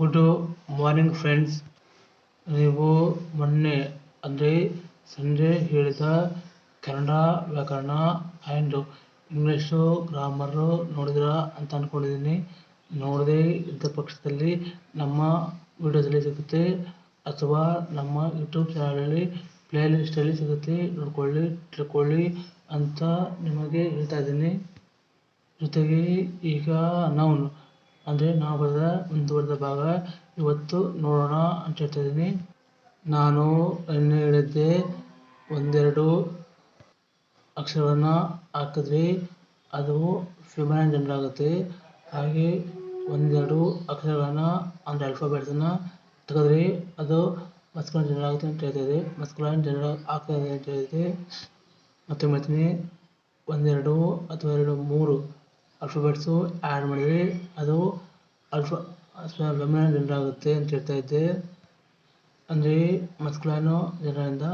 Good morning friends ನೀವು ಮೊನ್ನೆ, ಅಂದರೆ ಸಂಜೆ ಹೇಳಿದ ಕನ್ನಡ ವ್ಯಾಕರಣ ಆ್ಯಂಡ್ ಇಂಗ್ಲೀಷು ಗ್ರಾಮರು ನೋಡಿದ್ರಾ ಅಂತ ಅಂದ್ಕೊಂಡಿದ್ದೀನಿ ನೋಡದೇ ಇದ್ದ ಪಕ್ಷದಲ್ಲಿ ನಮ್ಮ ವಿಡಿಯೋದಲ್ಲಿ ಸಿಗುತ್ತೆ ಅಥವಾ ನಮ್ಮ ಯೂಟ್ಯೂಬ್ ಚಾನಲಲ್ಲಿ ಪ್ಲೇ ಲಿಸ್ಟಲ್ಲಿ ಸಿಗುತ್ತೆ. ನೋಡ್ಕೊಳ್ಳಿ, ತಿಳ್ಕೊಳ್ಳಿ ಅಂತ ನಿಮಗೆ ಹೇಳ್ತಾ ಇದ್ದೀನಿ. ಜೊತೆಗೆ ಈಗ ನೌನ್ ಅಂದರೆ ನಾವು ಬರೆದ ಮುಂದುವರೆದ ಭಾಗ. ಇವತ್ತು ನೋಡೋಣ ಅಂತ ಹೇಳ್ತಾ ನಾನು ಎಣ್ಣೆ ಹೇಳಿದ್ದೆ ಒಂದೆರಡು ಅಕ್ಷರಗಳನ್ನು ಹಾಕಿದ್ರೆ ಅದು ಫಿಮೈನ್ ಜೆಂಡರ್ ಆಗುತ್ತೆ. ಹಾಗೆ ಒಂದೆರಡು ಅಕ್ಷರಗಳನ್ನು ಅಂದರೆ ಆಲ್ಫಾಬೆಟ್ಸನ್ನು ತೆಗೆದ್ರೆ ಅದು ಮಸ್ಕುಲೈನ್ ಜೆಂಡರ್ ಆಗುತ್ತೆ ಅಂತ ಹೇಳ್ತಿದೆ ಮಸ್ಕುಲೈನ್ ಜೆಂಡರ್ ಆಗ್ತದೆ ಅಂತ ಹೇಳಿದೆ ಮತ್ತೆ ಮತ್ತೆ ಒಂದೆರಡು ಅಥವಾ ಎರಡು ಮೂರು ಆಲ್ಫಾಬೆಟ್ಸು ಆ್ಯಡ್ ಮಾಡಿದರೆ ಅದು ಅಲ್ಫಾ ಜನರಾಗುತ್ತೆ ಅಂತ ಹೇಳ್ತಾ ಇದ್ದೆ. ಅಂದರೆ ಮಸ್ಕ್ಲೈನು ಜನರಿಂದ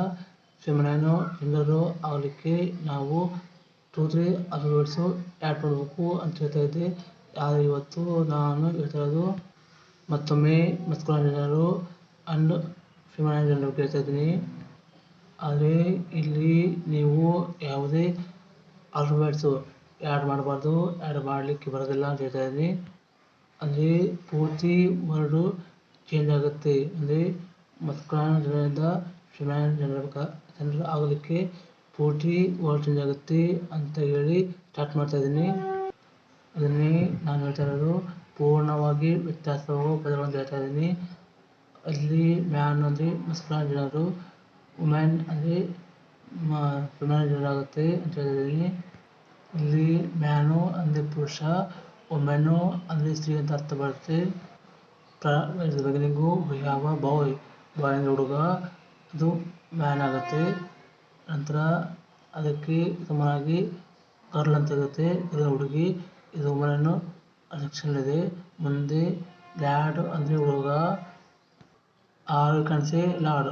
ಫೆಮಿನೈನು ಜನರು ಆಗಲಿಕ್ಕೆ ನಾವು ಟೂ ತ್ರೀ ಆಲ್ಫಾಬೆಟ್ಸು ಆ್ಯಡ್ ಮಾಡಬೇಕು ಅಂತ ಹೇಳ್ತಾ ಇದ್ದೆ. ಆದರೆ ಇವತ್ತು ನಾನು ಹೇಳ್ತಾ ಇರೋದು ಮತ್ತೊಮ್ಮೆ ಮಸ್ಕ್ಲೈನ್ ಜನರು ಆ್ಯಂಡ್ ಫೆಮಿನೈನ್ ಜನರು ಕೇಳ್ತಾ ಇದ್ದೀನಿ. ಆದರೆ ಇಲ್ಲಿ ನೀವು ಯಾವುದೇ ಆಲ್ಫಾಬೆಟ್ಸು ಆ್ಯಡ್ ಮಾಡಬಾರ್ದು. ಆ್ಯಡ್ ಮಾಡಲಿಕ್ಕೆ ಬರೋದಿಲ್ಲ ಅಂತ ಹೇಳ್ತಾ ಇದ್ದೀನಿ. ಅಲ್ಲಿ ಪೂರ್ತಿ ವರ್ಡು ಚೇಂಜ್ ಆಗುತ್ತೆ. ಅಂದರೆ ಮಸ್ಕುಲೈನ್ ಜನರಿಂದ ಶ್ರೀಮಾನ ಜನರ ಜನರು ಆಗಲಿಕ್ಕೆ ಪೂರ್ತಿ ವರ್ಡ್ ಚೇಂಜ್ ಆಗುತ್ತೆ ಅಂತ ಹೇಳಿ ಸ್ಟಾರ್ಟ್ ಮಾಡ್ತಾ ಇದ್ದೀನಿ. ಅದನ್ನೇ ನಾನು ಹೇಳ್ತಾ ಇರೋದು. ಪೂರ್ಣವಾಗಿ ವ್ಯತ್ಯಾಸವಾಗುವ ಪದಗಳನ್ನು ಹೇಳ್ತಾ ಇದ್ದೀನಿ. ಅಲ್ಲಿ ಮ್ಯಾನ್ ಅಂದರೆ ಮಸ್ಕುಲೈನ್ ಜನರು ವುಮೆನ್ ಅಂದರೆ ಫೆಮಿನೈನ್ ಜನರಾಗುತ್ತೆ ಅಂತ ಹೇಳ್ತಿದ್ದೀನಿ ಇಲ್ಲಿ ಮ್ಯಾನು ಅಂದ್ರೆ ಪುರುಷ ವುಮೆನ್ನು ಅಂದರೆ ಸ್ತ್ರೀ ಅಂತ ಅರ್ಥ ಬರುತ್ತೆ. ಯಾವ ಬಾಯ್ ಬಾಯ್ ಅಂದರೆ ಹುಡುಗ, ಅದು ಮ್ಯಾನ್ ಆಗುತ್ತೆ. ನಂತರ ಅದಕ್ಕೆ ಸಮನಾಗಿ ಗರ್ಲ್ ಅಂತ ಇರುತ್ತೆ. ಗರ್ಲ್ ಹುಡುಗಿ, ಇದು ಮ್ಯಾನು ಇದೆ ಮುಂದೆ ಲ್ಯಾಡ್ ಅಂದ್ರೆ ಹುಡುಗ, or ಕಾಣಿಸಿ lad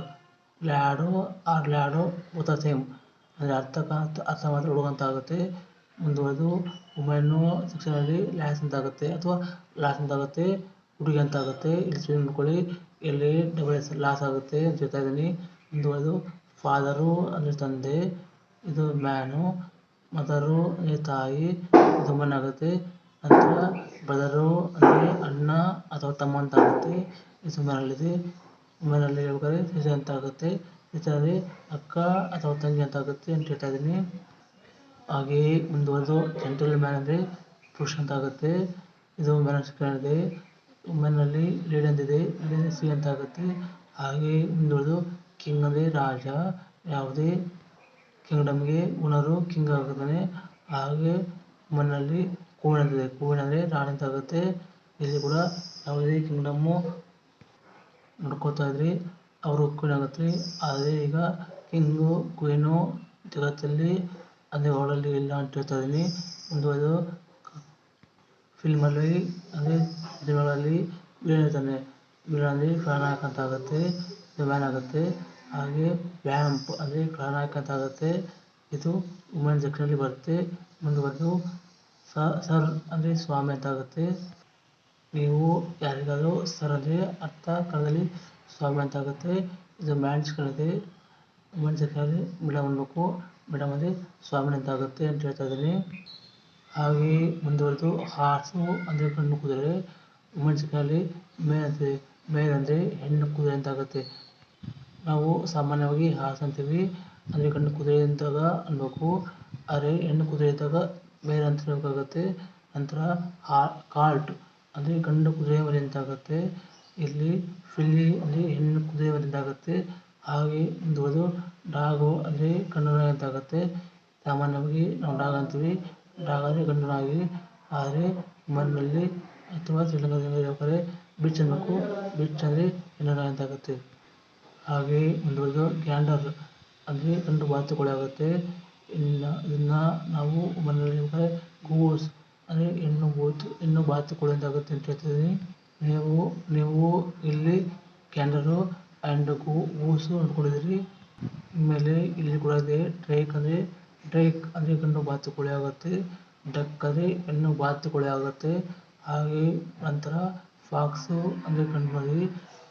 lad, or lad both same. ಅಂದರೆ ಅರ್ಥ ಅರ್ಥ ಮಾತ್ರ ಹುಡುಗ ಅಂತ ಆಗುತ್ತೆ. ಮುಂದುವರೆದು ವುಮೆನ್ನು ಸೆಕ್ಷನಲ್ಲಿ ಅಂತ ಆಗುತ್ತೆ ಅಥವಾ ಲಾಸ್ ಅಂತ ಆಗುತ್ತೆ ಹುಡುಗಿ ಅಂತ ಆಗುತ್ತೆ, ಇಲ್ಲಿ ಸ್ಪೆಲ್ಲಿಂಗ್ ಮಾಡ್ಕೊಳ್ಳಿ ಇಲ್ಲಿ ಡಬಲ್ ಎಸ್ ಲಾಸ್ ಆಗುತ್ತೆ ಅಂತ ಹೇಳ್ತಾ ಇದ್ದೀನಿ. ಮುಂದುವರೆದು ಫಾದರು ಅಂದರೆ ತಂದೆ, ಇದು ಮ್ಯಾನು ಮದರು ಅಂದರೆ ತಾಯಿ, ಇದು ಆಗುತ್ತೆ. ನಂತರ ಬ್ರದರು ಅಂದರೆ ಅಣ್ಣ ಅಥವಾ ತಮ್ಮ ಅಂತ ಆಗುತ್ತೆ. ಇದು ವುಮನಲ್ಲಿದೆ ಅಲ್ಲಿ ಹೇಳ್ಬೇಕಾದ್ರೆ ಅಂತ ಆಗುತ್ತೆ. ಅಕ್ಕ ಅಥವಾ ತಂಗಿ ಅಂತ ಆಗುತ್ತೆ ಅಂತ ಹೇಳ್ತಾ ಇದ್ದೀನಿ. ಹಾಗೆಯೇ ಮುಂದುವರೆದು ಜೆಂಟಲ್ ಮ್ಯಾನ್ ಅಂದರೆ ಪುರುಷ ಅಂತ ಆಗುತ್ತೆ. ಇದು ವುಮೆನ್ ಇದೆ ಲೇಡಿ ಅಂತಿದೆ ಲೇಡಿ ಸಿ ಅಂತ ಆಗುತ್ತೆ. ಹಾಗೆ ಮುಂದುವರೆದು ಕಿಂಗ್ ಅಂದರೆ ರಾಜ. ಯಾವುದೇ ಕಿಂಗ್ಡಮ್ಗೆ ಓನರು ಕಿಂಗ್ ಆಗುತ್ತಾನೆ. ಹಾಗೆ ವುಮನ್ನಲ್ಲಿ ಕ್ವೀನ್ ಅಂತಿದೆ ಕ್ವೀನ್ ಅಂದರೆ ರಾಣಿ ಅಂತ ಆಗುತ್ತೆ. ಇಲ್ಲಿ ಕೂಡ ಯಾವುದೇ ಕಿಂಗ್ಡಮ್ಮು ನೋಡ್ಕೋತಾ ಇದ್ರಿ ಅವರು ಕ್ವೀನ್ ಆಗುತ್ತೆ. ಆದರೆ ಈಗ ಕಿಂಗು ಕ್ವೀನು ಜಗತ್ತಲ್ಲಿ ಅಂದರೆ ವರ್ಲ್ಡಲ್ಲಿ ಎಲ್ಲ ಅಂತ ಒಂದು ಮುಂದುವರೆದು ಫಿಲ್ಮಲ್ಲಿ ಅಂದರೆ ಸಿನಿಮಾಗಳಲ್ಲಿ ಬೀಳ್ತಾನೆ ವಿಲನ್ ಅಂದರೆ ಖಳನಾಯಕ ಅಂತ ಆಗುತ್ತೆ ಹಾಗೆ ವ್ಯಾಂಪ್ ಅಂದರೆ ಅಂತ ಆಗುತ್ತೆ. ಇದು ವುಮೆನ್ ಸೆಕ್ಷನಲ್ಲಿ ಬರುತ್ತೆ. ಮುಂದುವರೆದು ಸರ್ ಅಂದರೆ ಸ್ವಾಮಿ ಅಂತ ಆಗುತ್ತೆ. ನೀವು ಯಾರಿಗಾದರೂ ಸರ್ ಅಂದರೆ ಅರ್ಥ ಕನ್ನಡದಲ್ಲಿ ಸ್ವಾಮಿ ಅಂತ ಆಗುತ್ತೆ. ಇದು ಮ್ಯಾನ್ ಸೆಕ್ಷನ್ ವುಮೆನ್ ಸೆಕ್ಷನಲ್ಲಿ ಅನ್ಬೇಕು ಮೇಡಮ್ ಅಂದರೆ ಸ್ವಾಮಿ ಅಂತ ಆಗುತ್ತೆ ಅಂತ ಹೇಳ್ತಾ ಇದ್ದೀನಿ. ಹಾಗೆ ಮುಂದುವರೆದು ಹಾಸು ಅಂದರೆ ಗಂಡು ಕುದುರೆ ವುಮೆನ್ಸ್ ಸೆಕ್ಷನಲ್ಲಿ ಮೇಲ್ ಅಂತಿದೆ ಮೇಲ್ ಅಂದರೆ ಹೆಣ್ಣು ಕುದುರೆ ಅಂತ ಆಗುತ್ತೆ. ನಾವು ಸಾಮಾನ್ಯವಾಗಿ ಹಾರ್ಸ್ ಅಂತೀವಿ. ಅಂದರೆ ಗಂಡು ಕುದುರೆ ಅಂತಾಗ ಅನ್ಬೇಕು ಆದರೆ ಹೆಣ್ಣು ಕುದುರೆ ಇದ್ದಾಗ ಮೇಲ್ ಅಂತ ಹೇಳ್ಬೇಕಾಗುತ್ತೆ ನಂತರ ಹಾ ಕಾರ್ಟ್ ಅಂದರೆ ಗಂಡು ಕುದುರೆ ಮರಿ ಅಂತ ಆಗುತ್ತೆ. ಇಲ್ಲಿ, ಫಿಲ್ಲಿ ಅಂದರೆ ಹೆಣ್ಣು ಕುದುರೆ ಮರಿ ಅಂತ ಆಗುತ್ತೆ. ಹಾಗೆ ಮುಂದುವರೆದು ಡಾಗು ಅಂದರೆ ಗಂಡು ನಾಯಿ ಅಂತ ಆಗುತ್ತೆ ಸಾಮಾನ್ಯವಾಗಿ ನಾವು ಡಾಗ್ ಅಂತೀವಿ. ಡಾಗ್ ಅಂದರೆ ಗಂಡು ನಾಯಿ ಆದರೆ ಮನೆಯಲ್ಲಿ ಅಥವಾ ಶ್ರೀಲಂಕಾದಲ್ಲಿ ಹೇಳ್ಬೇಕಾದ್ರೆ ಬಿಚ್ ಅನ್ನಬೇಕು ಬಿಚ್ ಅಂದರೆ ಹೆಣ್ಣು ನಾಯಿ ಅಂತ ಆಗುತ್ತೆ ಹಾಗೆ ಮುಂದುವರೆದು ಗ್ಯಾಂಡರ್ ಅಂದರೆ ಗಂಡು ಬಾತುಕೋಳಿ ಆಗುತ್ತೆ. ಇನ್ನು ಇದನ್ನು ನಾವು ಮನೆಯಲ್ಲಿ ಹೇಳ್ಬೇಕಾದ್ರೆ ಗೂಸ್ ಅಂದರೆ ಹೆಣ್ಣು ಬೂತು ಹೆಣ್ಣು ಬಾತುಕೋಳಿ ಅಂತ ಆಗುತ್ತೆ ಅಂತ ಹೇಳ್ತಿದ್ದೀನಿ. ನೀವು ನೀವು ಇಲ್ಲಿ ಕ್ಯಾಂಡರು ಆ್ಯಂಡ್ ಗೂಸು ಅಂದ್ಕೊಂಡಿದ್ದೀರಿ ಆಮೇಲೆ ಇಲ್ಲಿ ಕೂಡ ಇದೆ ಡ್ರೈಕ್ ಅಂದರೆ ಡ್ರೈಕ್ ಅಂದರೆ ಗಂಡು ಬಾತುಕೋಳಿ ಆಗುತ್ತೆ. ಡಕ್ ಅಂದರೆ ಹೆಣ್ಣು ಬಾತುಕೋಳಿ ಆಗುತ್ತೆ. ಹಾಗೆ ನಂತರ ಫಾಕ್ಸು ಅಂದರೆ ಗಂಡು ಮಾಡಿ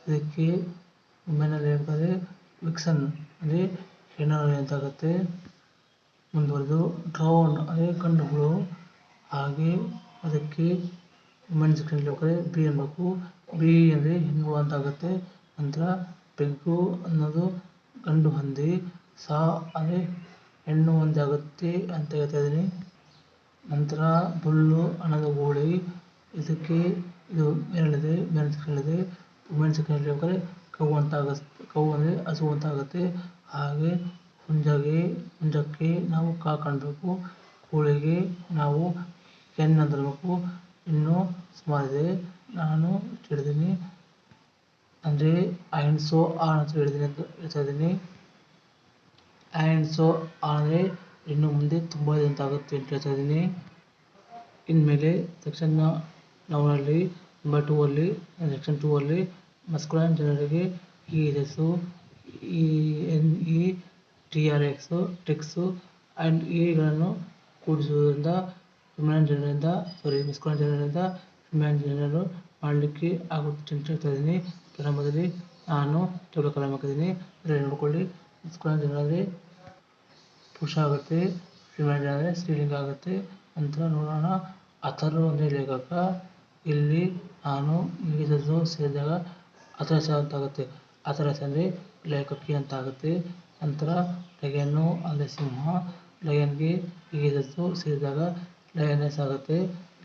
ಇದಕ್ಕೆ ವುಮೆನಲ್ಲಿ ಹೇಳ್ತಾರೆ ವಿಕ್ಸನ್ ಅಂದರೆ ಹೆಣ್ಣು ಅಂತ ಅಂತಾಗುತ್ತೆ ಮುಂದುವರೆದು ಡ್ರೋನ್ ಅಂದರೆ ಗಂಡುಗಳು. ಹಾಗೆ ಅದಕ್ಕೆ ವುಮೆನ್ ಹೋಗ್ತಾರೆ ಬಿ ಅನ್ಬೇಕು. ಬಿ ಅಂದರೆ ಹೆಣ್ಣು ಅಂತಾಗುತ್ತೆ ನಂತರ ಪೆಗ್ಗು ಅನ್ನೋದು ಗಂಡು ಹಂದಿ, ಸಾ ಅಂದರೆ ಹೆಣ್ಣು ಹಂದಿ ಆಗುತ್ತೆ ಅಂತ ಹೇಳ್ತಾ ಇದ್ದೀನಿ. ನಂತರ ಬುಲ್ಲು, ಹಣದ ಗೋಳಿ, ಇದಕ್ಕೆ ಇದು ಮೇಲಿದೆ ಮೇಲ್ ಸೆಕ್ಷನಲ್ಲಿದೆ ವುಮೆನ್ ಸೆಕ್ಷನಲ್ಲಿ ಹೋಗ್ತಾರೆ ಕೌ ಅಂತ ಆಗುತ್ತೆ ಕೌ ಅಂದರೆ ಹಸು ಅಂತ ಆಗುತ್ತೆ. ಹಾಗೆ ಹುಂಜಗೆ, ಹುಂಜಕ್ಕೆ ನಾವು ಕಾ ಕಾಣಬೇಕು. ಕೋಳಿಗೆ ನಾವು ಕೆನ್ ಅಂದಿರಬೇಕು. ಇನ್ನೂ ಸುಮಾರಿದೆ. ನಾನು ಇಷ್ಟು ಹೇಳಿದ್ದೀನಿ ಅಂದರೆ ಆ್ಯಂಡ್ ಸೋ ಆನ್ ಅಂತ ಹೇಳಿದ್ದೀನಿ ಅಂತ ಹೇಳ್ತಾ ಇದ್ದೀನಿ. ಆ್ಯಂಡ್ ಸೊ ಆದರೆ ಇನ್ನು ಮುಂದೆ ತುಂಬ ಇದೆ ಅಂತ ಆಗುತ್ತೆ ಅಂತ ಹೇಳ್ತಾ ಇದ್ದೀನಿ. ಇನ್ಮೇಲೆ ಸೆಕ್ಷನ್ ನೌನಲ್ಲಿ ನಂಬರ್ ಟೂ ಅಲ್ಲಿ ಸೆಕ್ಷನ್ ಟೂ ಅಲ್ಲಿ ಮಸ್ಕುಲೈನ್ ಜನರಿಗೆ ಈ ಎಸ್ಸು ಈ N E T R X trix and ಇಗಳನ್ನು ಕೂಡಿಸುವುದರಿಂದ ವಿಮಾನ ಜನರಿಂದ ಸಾರಿ ಮಸ್ಕುಲೈನ್ ಜನರಿಂದ ವಿಮಾನ ಜನರು ಮಾಡಲಿಕ್ಕೆ ಆಗುತ್ತೆ ಅಂತ ಹೇಳ್ತಾ ಇದ್ದೀನಿ. ಪ್ರಾರಂಭದಲ್ಲಿ ನಾನು ಚಲೋ ಕಾಲಮ್ ಹಾಕಿದ್ದೀನಿ ನೋಡ್ಕೊಳ್ಳಿ. ಜನರಲ್ಲಿ ಪುರುಷ ಆಗುತ್ತೆ ಫಿಮೇಲ್ ಜನರಲ್ಲಿ ಸ್ತ್ರೀಲಿಂಗ ಆಗುತ್ತೆ. ನಂತರ ನೋಡೋಣ. ಅಥರ್ ಅಂದರೆ ಲೇಖಕ. ಇಲ್ಲಿ ನಾನು ಇಂಗ್ಲೀಷು ಸೇರಿದಾಗ ಅಥರಸ ಅಂತಾಗುತ್ತೆ ಆಗುತ್ತೆ. ಅಥರಸ ಅಂದರೆ ಲೇಖಕಿ ಅಂತ ಆಗುತ್ತೆ. ನಂತರ ಲಗನ್ನು ಅಂದರೆ ಸಿಂಹ. ಲಯನ್ಗೆ ಈಗ ಸೇರಿದಾಗ ಲಯನೆಸ್ ಆಗುತ್ತೆ.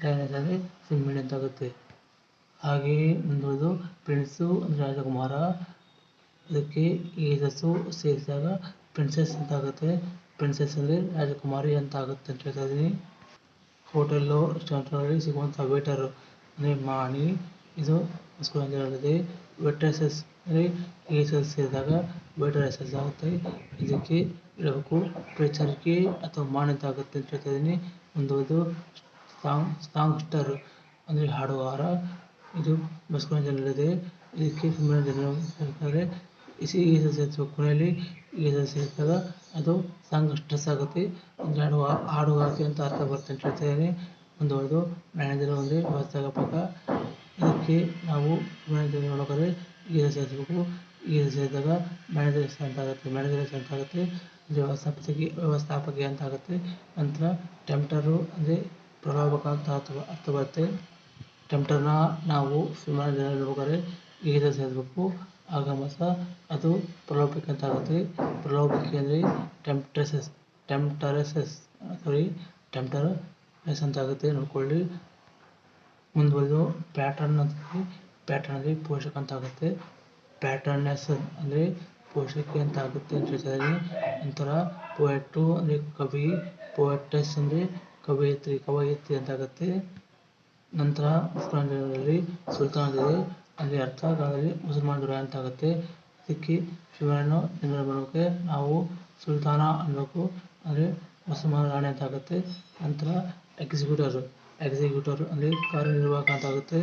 ಲಯನೆಸ್ ಅಂದರೆ ಸಿಂಹಿಣಿ ಅಂತ ಆಗುತ್ತೆ. ಹಾಗೆಯೇ ಮುಂದುವರೆದು ಪ್ರಿನ್ಸು ಅಂದರೆ ರಾಜಕುಮಾರ ಇದಕ್ಕೆ ಈಗಸು ಸೇರಿಸಿದಾಗ ಪ್ರಿನ್ಸೆಸ್ ಅಂತ ಆಗುತ್ತೆ ಪ್ರಿನ್ಸೆಸ್ ಅಂದರೆ ರಾಜಕುಮಾರಿ ಅಂತ ಆಗುತ್ತೆ ಅಂತ ಹೇಳ್ತಾ ಇದ್ದೀನಿ. ಹೋಟೆಲ್ಲು ರೆಸ್ಟೋರೆಂಟ್ಗಳಲ್ಲಿ ಸಿಗುವಂಥ ವೇಟರ್ ಅಂದರೆ ಮಾಣಿ. ಇದು ಮಸ್ಕುಲೈನ್ ಜನರಲ್ಲಿದೆ ವೇಟ್ರೆಸಸ್ ಅಂದರೆ ಸೇರಿದಾಗ ವೇಟರೆಸಸ್ ಆಗುತ್ತೆ. ಇದಕ್ಕೆ ಹೇಳಬೇಕು ಪರಿಚಾರಿಕೆ ಅಥವಾ ಮಾಣಿ ಅಂತ ಆಗುತ್ತೆ ಅಂತ ಹೇಳ್ತಾ ಇದ್ದೀನಿ. ಮುಂದುವರೆದು ಸಾಂಗ್ ಸ್ಟಾರ್ ಅಂದರೆ ಹಾಡುಗಾರ. ಇದು ಬಸವನ ಜನರಿದೆ ಇದಕ್ಕೆ ತುಂಬಾ ಜನರು ಸೇರ್ತಾರೆ. ಕೊನೆಯಲ್ಲಿ ಸೇರಿದಾಗ ಅದು ಸಾಂಗ್ಸ್ಟರ್ಸ್ ಆಗುತ್ತೆ. ಅಂದರೆ ಹಾಡುವ ಹಾಡುಗಾರಿಕೆ ಅಂತ ಅರ್ಥ ಬರುತ್ತೆ ಅಂತ ಹೇಳ್ತಾರೆ ಒಂದು ಮುಂದುವರೆದು ಮ್ಯಾನೇಜರ್ ಅಂದರೆ ವ್ಯವಸ್ಥಾಪಕ ಇದಕ್ಕೆ ನಾವು ಮ್ಯಾನೇಜರ್ ನೋಡೋಕ್ಕಾದ್ರೆ ಈಗ ಸೇರಿಸಬೇಕು. ಸೇರಿದಾಗ ಮ್ಯಾನೇಜರ್ ಅಂತ ಆಗುತ್ತೆ. ಮ್ಯಾನೇಜರ್ ಅಂತ ಆಗುತ್ತೆ. ಅಂದರೆ ವ್ಯವಸ್ಥಾಪಕಿಗೆ ವ್ಯವಸ್ಥಾಪಕಿ ಅಂತ ಆಗುತ್ತೆ. ನಂತರ ಟೆಂಪ್ಟರು ಅಂದರೆ ಪ್ರಭಾವಕ ಅಂತ ಅರ್ಥ ಬರುತ್ತೆ. ಟೆಂಪ್ಟರ್ನ ನಾವು ಜನ ನೋಡ್ಬೇಕಾದ್ರೆ ಈಗ ಸೇರಬೇಕು ಆಗ ಮಾತ್ರ ಅದು ಪ್ರಲೋಭಕ ಅಂತ ಆಗುತ್ತೆ. ಪ್ರಲೋಭಕಿ ಅಂದರೆ ಟೆಂಪ್ಟ್ರೆಸಸ್, ಟೆಂಪ್ಟರೆಸಸ್ ಸಾರಿ ಟೆಂಪ್ಟರ್ ಎಸ್ ಅಂತ ಆಗುತ್ತೆ. ನೋಡ್ಕೊಳ್ಳಿ. ಮುಂದುವರೆದು ಪ್ಯಾಟರ್ನ್ ಅಂತ ಪ್ಯಾಟರ್ನ್ ಅಂದರೆ ಪೋಷಕ ಅಂತ ಆಗುತ್ತೆ. ಪ್ಯಾಟರ್ನೆಸ್ ಅಂದರೆ ಪೋಷಕಿ ಅಂತ ಆಗುತ್ತೆ ಅಂತ ಹೇಳ್ತಾ ಇದ್ದೀನಿ ನಂತರ ಪೋಯೆಟು ಅಂದರೆ ಕವಿ ಪೋಯೆಟಸ್ ಅಂದರೆ ಕವಯಿತ್ರಿ ಕವಯಿತ್ರಿ ಅಂತ ಆಗುತ್ತೆ. ನಂತರ ಮುಸಲ್ಮಾನ್ ಜನರಲ್ಲಿ ಸುಲ್ತಾನ್ ಇದೆ ಅಲ್ಲಿ ಅರ್ಥ ಕಾಲದಲ್ಲಿ ಮುಸಲ್ಮಾನ್ ಆಗುತ್ತೆ. ಇದಕ್ಕೆ ಶಿವನನ್ನು ಜನರ ಬರೋಕ್ಕೆ ನಾವು ಸುಲ್ತಾನ ಅನ್ನಬೇಕು ಅಂದರೆ ಮುಸಲ್ಮಾನ ರಾಣಿ ಅಂತ ಆಗುತ್ತೆ. ನಂತರ ಎಕ್ಸಿಕ್ಯೂಟರ್ ಎಕ್ಸಿಕ್ಯೂಟರ್ ಅಂದರೆ ಕಾರ್ಯನಿರ್ವಾಹಕ ಅಂತ ಆಗುತ್ತೆ.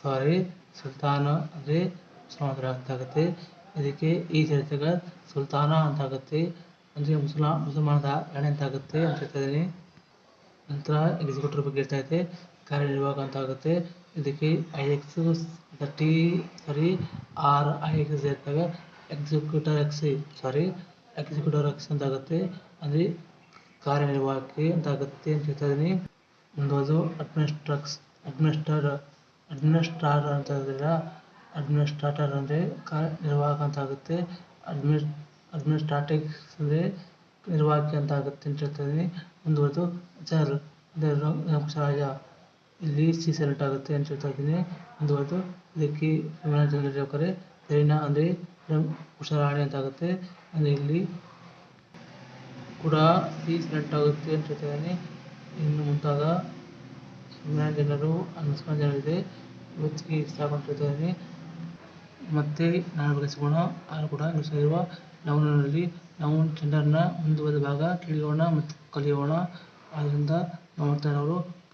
ಸಾರಿ, ಸುಲ್ತಾನ ಅಂದರೆ ಮುಸಲ್ಮಾನ ಅಂತ ಆಗುತ್ತೆ. ಇದಕ್ಕೆ ಈ ಚರಿತ್ರೆಗ ಸುಲ್ತಾನ ಅಂತ ಆಗುತ್ತೆ. ಅಂದರೆ ಮುಸಲ್ಮಾ ಮುಸಲ್ಮಾನದ ರಾಣಿ ಅಂತ ಆಗುತ್ತೆ ಅಂತ ಹೇಳ್ತಾ ಇದ್ದೀನಿ. ನಂತರ ಎಕ್ಸಿಕ್ಯೂಟರ್ ಬಗ್ಗೆ ಹೇಳ್ತಾ ಕಾರ್ಯನಿರ್ವಾಹಕ ಅಂತ ಆಗುತ್ತೆ. ಇದಕ್ಕೆ I X T sorry R I X ಇರ್ತವೆ. Executor X sorry executor X ಅಂತ ಆಗುತ್ತೆ. ಅಂದರೆ ಕಾರ್ಯನಿರ್ವಾಹಕಿ ಅಂತ ಆಗುತ್ತೆ ಅಂತ ಹೇಳ್ತಾ ಇದ್ದೀನಿ ಮುಂದುವರೆದು ಅಡ್ಮಿನಿಸ್ಟ್ರಕ್ಸ್ ಅಡ್ಮಿನಿಸ್ಟರ್ ಅಡ್ಮಿನಿಸ್ಟ್ರಾರ್ ಅಂತ ಹೇಳಿದ್ರೆ ಅಡ್ಮಿನಿಸ್ಟ್ರಾಟರ್ ಅಂದರೆ ಕಾರ್ಯನಿರ್ವಾಹಕ ಅಂತ ಆಗುತ್ತೆ. ಅಡ್ಮಿನ್ ಅಡ್ಮಿನಿಸ್ಟ್ರಾಟಿಕ್ಸ್ ಅಂದರೆ ನಿರ್ವಾಹಕಿ ಅಂತ ಆಗುತ್ತೆ ಅಂತ ಹೇಳ್ತಾ ಇದ್ದೀನಿ ಮುಂದುವರೆದು ಜರ್ ಅಂದರೆ ರಾಜ ಇಲ್ಲಿ ಸಿ ಸೆಲೆಕ್ಟ್ ಆಗುತ್ತೆ ಅಂತ ಹೇಳ್ತಾ ಇದ್ದೀನಿ. ಮುಂದುವರೆದು ಇದಕ್ಕೆ ಅಂದರೆ ಹುಷಾರಾಣಿ ಅಂತ ಆಗುತ್ತೆ. ಅಂದರೆ ಇಲ್ಲಿ ಕೂಡ ಸಿ ಸೆಲೆಕ್ಟ್ ಆಗುತ್ತೆ ಅಂತ ಹೇಳ್ತಾ ಇದ್ದೀನಿ. ಇನ್ನು ಮುಂತಾದ ಫಿಮೇಲ್ ಜನರು ಜನರಿದೆ. ಇವತ್ತಿಗೆ ಮತ್ತೆ ನಾನು ಬಳಸಿಕೊಂಡು ಆಗ ಕೂಡ ಇರುವ ನೌನಲ್ಲಿ ನಾವು ಜೆಂಡರ್ನ ಮುಂದುವರೆದ ಭಾಗ ತಿಳಿಯೋಣ ಮತ್ತು ಕಲಿಯೋಣ. ಆದ್ದರಿಂದ ನೋಡ್ತಾ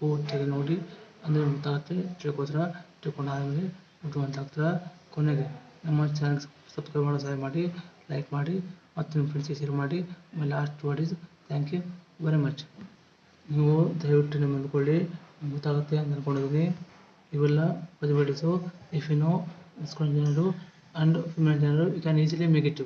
ಪೂರ್ತಿಯಾಗಿ ನೋಡಿ, ಅಂದರೆ ಗೊತ್ತಾಗುತ್ತೆ ಚಕೋತ್ರ ತಿಳ್ಕೊಂಡಾದ್ಮೇಲೆ ಮುಟ್ಟುವಂತಾಗ್ತದೆ ಕೊನೆಗೆ. ನಮ್ಮ ಚಾನಲ್ ಸಬ್ಸ್ಕ್ರೈಬ್ ಮಾಡೋ ಸಹಾಯ ಮಾಡಿ ಲೈಕ್ ಮಾಡಿ, ಮತ್ತು ನಿಮ್ಮ ಫ್ರೆಂಡ್ಸಿಗೆ ಶೇರ್ ಮಾಡಿ my last word is thank you very much ನೀವು ದಯವಿಟ್ಟು ನಿಮ್ಮ ಅಂದ್ಕೊಳ್ಳಿ ಗೊತ್ತಾಗುತ್ತೆ ಅಂತ ಅಂದ್ಕೊಂಡಿದ್ದೀನಿ ಇವೆಲ್ಲ possibilities ಇಫ್ ಯು ನೋ ಜನರು ಆ್ಯಂಡ್ ಫಿಮೇಲ್ ಜನರು you can easily make it